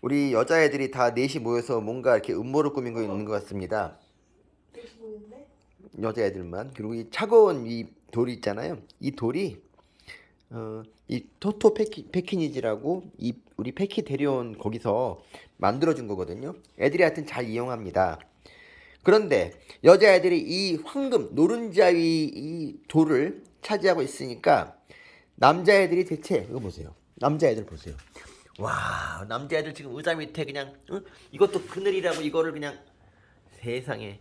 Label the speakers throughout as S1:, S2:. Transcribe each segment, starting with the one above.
S1: 우리 여자애들이 다 넷이 모여서 뭔가 이렇게 음모를 꾸민 거 있는 것 같습니다. 여자애들만 그리고 이 차가운 이 돌이 있잖아요. 이 돌이 어, 이 토토 패키, 패키니지라고 이 우리 패키 데려온 거기서 만들어준 거거든요. 애들이 하여튼 잘 이용합니다. 그런데 여자애들이 이 황금 노른자위 이 돌을 차지하고 있으니까 남자애들이 대체 이거 보세요. 남자애들 보세요. 와 남자애들 지금 의자 밑에 그냥 응? 이것도 그늘이라고 이거를 그냥 세상에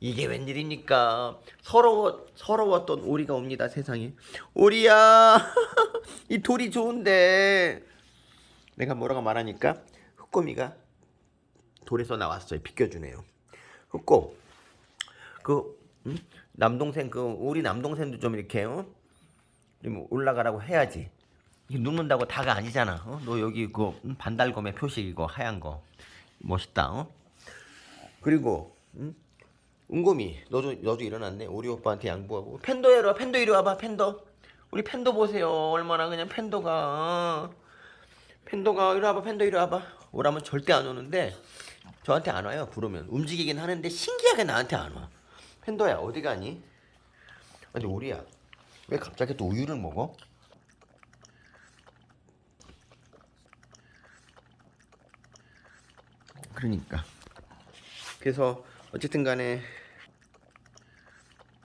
S1: 이게 웬일입니까? 서러워 서러웠던 오리가 옵니다 세상에. 오리야, 이 돌이 좋은데 내가 뭐라고 말하니까 흑곰이가 돌에서 나왔어요. 비껴주네요. 흑곰, 그 응? 남동생 그 우리 남동생도 좀 이렇게 어? 좀 올라가라고 해야지. 이거 눕는다고 다가 아니잖아. 어? 너 여기 그 응? 반달검의 표식 이거 하얀 거 멋있다. 어? 그리고 응? 은곰이 너도 너도 일어났네 우리 오빠한테 양보하고 팬더 와 팬더 이리 와봐 팬더 우리 팬더 보세요 얼마나 그냥 팬더가 팬더가 이리 와봐 팬더 이리 와봐 오라면 절대 안 오는데 저한테 안 와요 부르면 움직이긴 하는데 신기하게 나한테 안 와 팬더야 어디 가니 근데 우리야 왜 갑자기 또 우유를 먹어 그러니까. 그래서 어쨌든 간에